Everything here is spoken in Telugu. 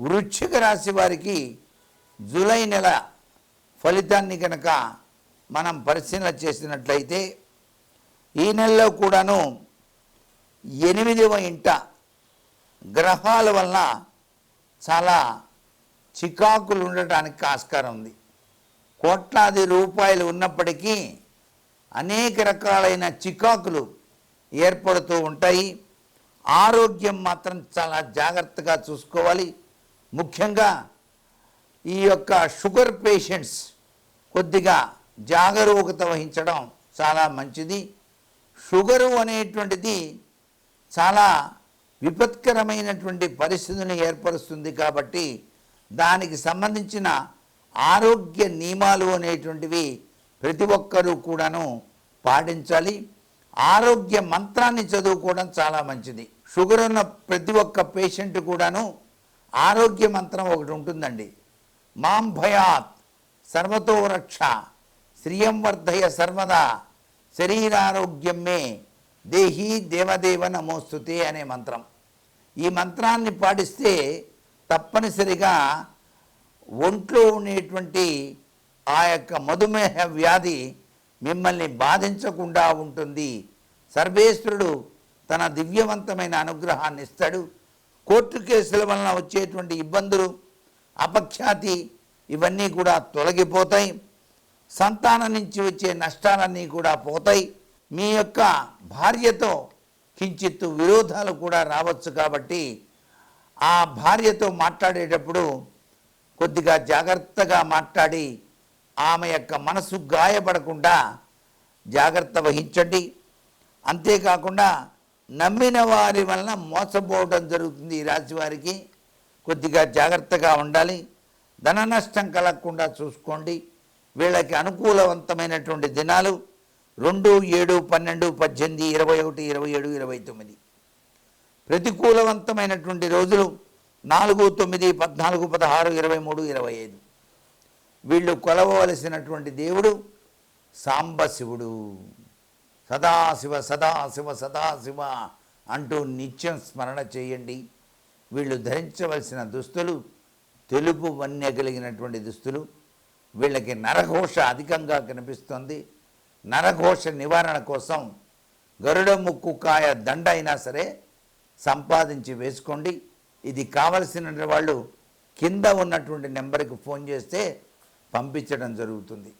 వృశ్చిక రాశి వారికి జూలై నెల ఫలితాన్ని కనుక మనం పరిశీలన చేసినట్లయితే ఈ నెలలో కూడాను ఎనిమిదవ ఇంట గ్రహాల వలన చాలా చికాకులు ఉండటానికి ఆస్కారం ఉంది. కోట్లాది రూపాయలు ఉన్నప్పటికీ అనేక రకాలైన చికాకులు ఏర్పడుతూ ఉంటాయి. ఆరోగ్యం మాత్రం చాలా జాగ్రత్తగా చూసుకోవాలి. ముఖ్యంగా ఈ యొక్క షుగర్ పేషెంట్స్ కొద్దిగా జాగరూకత వహించడం చాలా మంచిది. షుగరు అనేటువంటిది చాలా విపత్కరమైనటువంటి పరిస్థితిని ఏర్పరుస్తుంది కాబట్టి దానికి సంబంధించిన ఆరోగ్య నియమాలు అనేటువంటివి ప్రతి ఒక్కరూ కూడాను పాటించాలి. ఆరోగ్య మంత్రాన్ని చదువుకోవడం చాలా మంచిది. షుగర్ ఉన్న ప్రతి ఒక్క పేషెంట్ కూడాను ఆరోగ్య మంత్రం ఒకటి ఉంటుందండి. మాం భయాత్ సర్వతో రక్ష శ్రియం వర్ధయ సర్వదా శరీరారోగ్యం మే దేహి దేవదేవ నమోస్తుతే అనే మంత్రం. ఈ మంత్రాన్ని పాటిస్తే తప్పనిసరిగా ఒంట్లో ఉండేటువంటి ఆ యొక్క మధుమేహ వ్యాధి మిమ్మల్ని బాధించకుండా ఉంటుంది. సర్వేశ్వరుడు తన దివ్యవంతమైన అనుగ్రహాన్ని ఇస్తాడు. కోర్టు కేసుల వలన వచ్చేటువంటి ఇబ్బందులు అపఖ్యాతి ఇవన్నీ కూడా తొలగిపోతాయి. సంతానం నుంచి వచ్చే నష్టాలన్నీ కూడా పోతాయి. మీ యొక్క భార్యతో కించిత్తు విరోధాలు కూడా రావచ్చు కాబట్టి ఆ భార్యతో మాట్లాడేటప్పుడు కొద్దిగా జాగ్రత్తగా మాట్లాడి ఆమె యొక్క మనసు గాయపడకుండా జాగ్రత్త వహించండి. అంతేకాకుండా నమ్మిన వారి వలన మోసపోవడం జరుగుతుంది ఈ రాశి వారికి. కొద్దిగా జాగ్రత్తగా ఉండాలి. ధన నష్టం కలగకుండా చూసుకోండి. వీళ్ళకి అనుకూలవంతమైనటువంటి దినాలు రెండు ఏడు పన్నెండు పద్దెనిమిది ఇరవై ఒకటి ఇరవై ఏడు ఇరవై తొమ్మిది. ప్రతికూలవంతమైనటువంటి రోజులు నాలుగు తొమ్మిది పద్నాలుగు పదహారు ఇరవై మూడు ఇరవై ఐదు. వీళ్ళు కొలవవలసినటువంటి దేవుడు సాంబశివుడు. సదాశివ సదాశివ సదాశివ అంటూ నిత్యం స్మరణ చేయండి. వీళ్ళు ధరించవలసిన దుస్తులు తెలుపు వన్య కలిగినటువంటి దుస్తులు వీళ్ళకి నరఘోష అధికంగా కనిపిస్తుంది. నరఘోష నివారణ కోసం గరుడ ముక్కు కాయ దండ అయినా సరే సంపాదించి వేసుకోండి. ఇది కావలసిన వాళ్ళు కింద ఉన్నటువంటి నెంబర్కి ఫోన్ చేస్తే పంపించడం జరుగుతుంది.